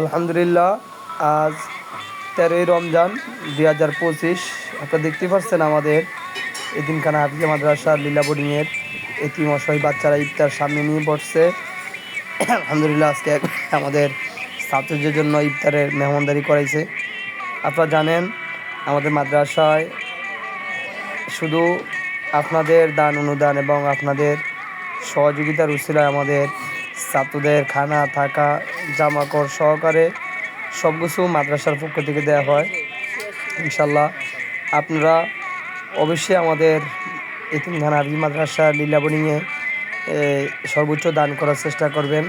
আলহামদুলিল্লাহ, আজ তেরোই রমজান দুই হাজার পঁচিশ। আপনারা দেখতে পাচ্ছেন আমাদের এতিমখানা হাফিজা মাদ্রাসা লীলা বোর্ডিংয়ের এতিম অসহায় বাচ্চারা ইফতার সামনে নিয়ে পড়ছে। আলহামদুলিল্লাহ, আজকে আমাদের ছাত্রদের জন্য ইফতারের মেহমানদারি করাইছে। আপনারা জানেন, আমাদের মাদ্রাসায় শুধু আপনাদের দান, অনুদান এবং আপনাদের সহযোগিতার উচিলায় আমাদের ছাত্রদের খানা, থাকা জামাকড় সহকারে সব কিছু মাদ্রাসার পক্ষ থেকে দেওয়া হয়। ইনশাল্লাহ আপনারা অবশ্যই আমাদের এতিমখানা আরবি মাদ্রাসা লীলাবনিয়ে সর্বোচ্চ দান করার চেষ্টা করবেন।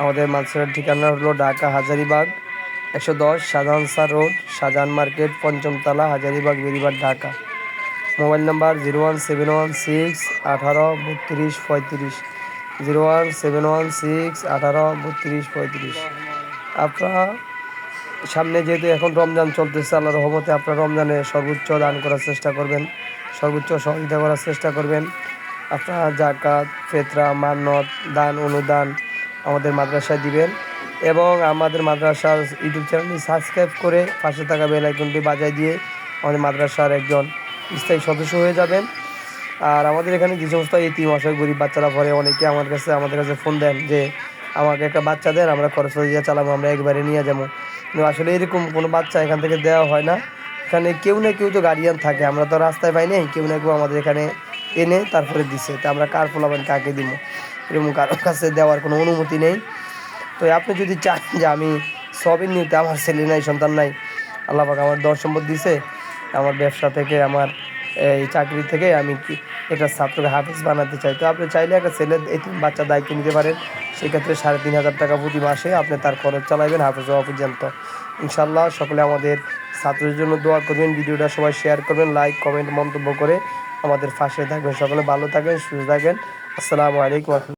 আমাদের মাদ্রাসার ঠিকানা হলো ঢাকা হাজারিবাগ, একশো দশ Shahjahan sir road, Shahjahan market, পঞ্চমতলা, Hazaribagh, Beribagh, Dhaka. Mobile number zero one seven one six আঠারো বত্রিশ পঁয়ত্রিশ। Zero one seven one six আঠারো বত্রিশ পঁয়ত্রিশ। আপনারা সামনে যেহেতু এখন রমজান চলতেছে আল্লাহ রহমতে আপনারা রমজানে সর্বোচ্চ দান করার চেষ্টা করবেন, সর্বোচ্চ সহযোগিতা করার চেষ্টা করবেন। আপনারা জাকাত ফেতরা, মান্নত, দান, অনুদান আমাদের মাদ্রাসায় দিবেন এবং আমাদের মাদ্রাসার ইউটিউব চ্যানেলটি সাবস্ক্রাইব করে পাশে থাকা বেল আইকনটি বাজায় দিয়ে আমাদের মাদ্রাসার একজন স্থায়ী সদস্য হয়ে যাবেন। আর আমাদের এখানে যে সমস্ত এতিম, অসহায়, গরিব বাচ্চারা পড়ে, অনেকে আমার কাছে আমাদের কাছে ফোন দেন যে, আমাকে একটা বাচ্চা দেন, আমরা খরচ দিয়ে চালাবো, আমরা একবারে নিয়ে যাব। কিন্তু আসলে এরকম কোনো বাচ্চা এখান থেকে দেওয়া হয় না। এখানে কেউ না কেউ তো গার্ডিয়ান থাকে, আমরা তো রাস্তায় পাই নাই, কেউ না কেউ আমাদের এখানে এনে তারপরে দিছে। তা আমরা কার ফলাবেন কাকে দিব? এরকম কারোর কাছে দেওয়ার কোনো অনুমতি নেই। তো আপনি যদি চান যে আমি সবের নিতে আমার ছেলে নাই, সন্তান নাই, আল্লাহ পাক আমার দর সম্পদ দিছে, আমার ব্যবসা থেকে আমার এই চাকরি থেকে আমি একটা ছাত্রকে হাফিজ বানাতে চাই। তো আপনি চাইলে একটা ছেলে, এই বাচ্চা দায়িত্ব নিতে পারেন। সেক্ষেত্রে সাড়ে তিন হাজার টাকা প্রতি মাসে আপনি তার খরচ চালাবেন হাফিজ হওয়া পর্যন্ত। ইনশাল্লাহ সকলে আমাদের ছাত্রের জন্য দোয়া করবেন, ভিডিওটা সবাই শেয়ার করবেন, লাইক, কমেন্ট, মন্তব্য করে আমাদের পাশে থাকবেন। সকলে ভালো থাকবেন সুস্থ থাকবেন আসসালামু আলাইকুম।